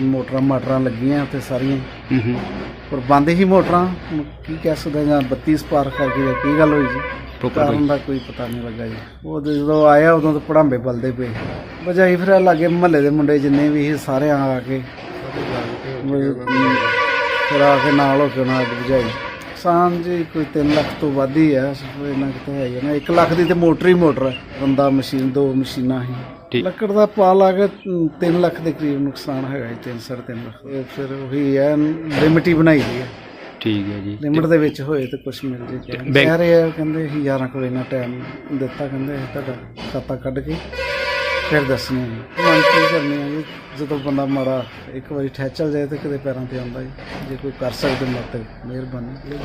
ਮੋਟਰਾਂ ਮਾਟਰਾਂ ਲੱਗੀਆਂ ਤੇ ਸਾਰੀਆਂ। ਪਰ ਬੰਦ ਹੀ ਮੋਟਰਾਂ ਹੁਣ ਕੀ ਕਹਿ ਸਕਦੇ ਜਾਂ 32 ਸਪਾਰਕ ਕਰਕੇ ਜਾਂ ਕੀ ਗੱਲ ਹੋਈ ਜੀ ਕਾਰਨ ਦਾ ਕੋਈ ਪਤਾ ਨਹੀਂ ਲੱਗਾ ਜੀ। ਉਹ ਤੇ ਜਦੋਂ ਆਇਆ ਉਦੋਂ ਤਾਂ ਪੜਾਂਬੇ ਬਲਦੇ ਪਏ। ਵਜਾਈ ਫਿਰ ਲਾਗੇ ਮਹੱਲੇ ਦੇ ਮੁੰਡੇ ਜਿੰਨੇ ਵੀ ਸੀ ਸਾਰੇ ਆ ਕੇ ਫਿਰ ਆ ਕੇ ਨਾਲ ਹੋ ਕੇ ਉਹਨਾਂ ਅੱਗ ਬੁਝਾਈ ਜੀ ਕੋਈ 3 ਲੱਖ ਤੋਂ ਵੱਧ ਹੀ ਆ ਇਹਨਾਂ ਕਿਤੇ ਹੈ ਹੀ ਆ ਨਾ। 1 ਲੱਖ ਦੀ ਤੇ ਮੋਟਰ ਹੀ ਮੋਟਰ ਹੈ ਬੰਦਾ ਮਸ਼ੀਨ ਦੋ ਮਸ਼ੀਨਾਂ ਹੀ ਲੱਕੜ ਦਾ ਪਾ ਲਾ ਕੇ 3 ਲੱਖ ਦੇ ਕਰੀਬ ਨੁਕਸਾਨ ਹੈਗਾ ਜੀ 3 3.5 ਲੱਖ। ਇਹ ਫਿਰ ਉਹੀ ਹੈ ਲਿਮਟ ਹੀ ਬਣਾਈ ਦੀ ਹੈ। ਠੀਕ ਹੈ ਜੀ। ਲਿਮਟ ਦੇ ਵਿੱਚ ਹੋਏ ਤੇ ਕੁਝ ਮਿਲ ਜੇ ਕਹਿ ਰਹੇ ਆ ਕਹਿੰਦੇ 11 ਕੁ ਵਜੇ ਨਾਲ ਟਾਈਮ ਦਿੱਤਾ ਕਹਿੰਦੇ ਤੁਹਾਡਾ ਖਾਤਾ ਕੱਢ ਕੇ ਫਿਰ ਦੱਸਣੇ ਮੰਗ ਕੀ ਕਰਨੀ ਜੀ ਜਦੋਂ ਬੰਦਾ ਮਾੜਾ ਇੱਕ ਵਾਰੀ ਠਹਿ ਚੱਲ ਜਾਏ ਤੇ ਕਿਤੇ ਪੈਰਾਂ ਤੇ ਆਉਂਦਾ ਜੀ ਜੇ ਕੋਈ ਕਰ ਸਕਦੇ ਮਦਦ ਮਿਹਰਬਾਨੀ।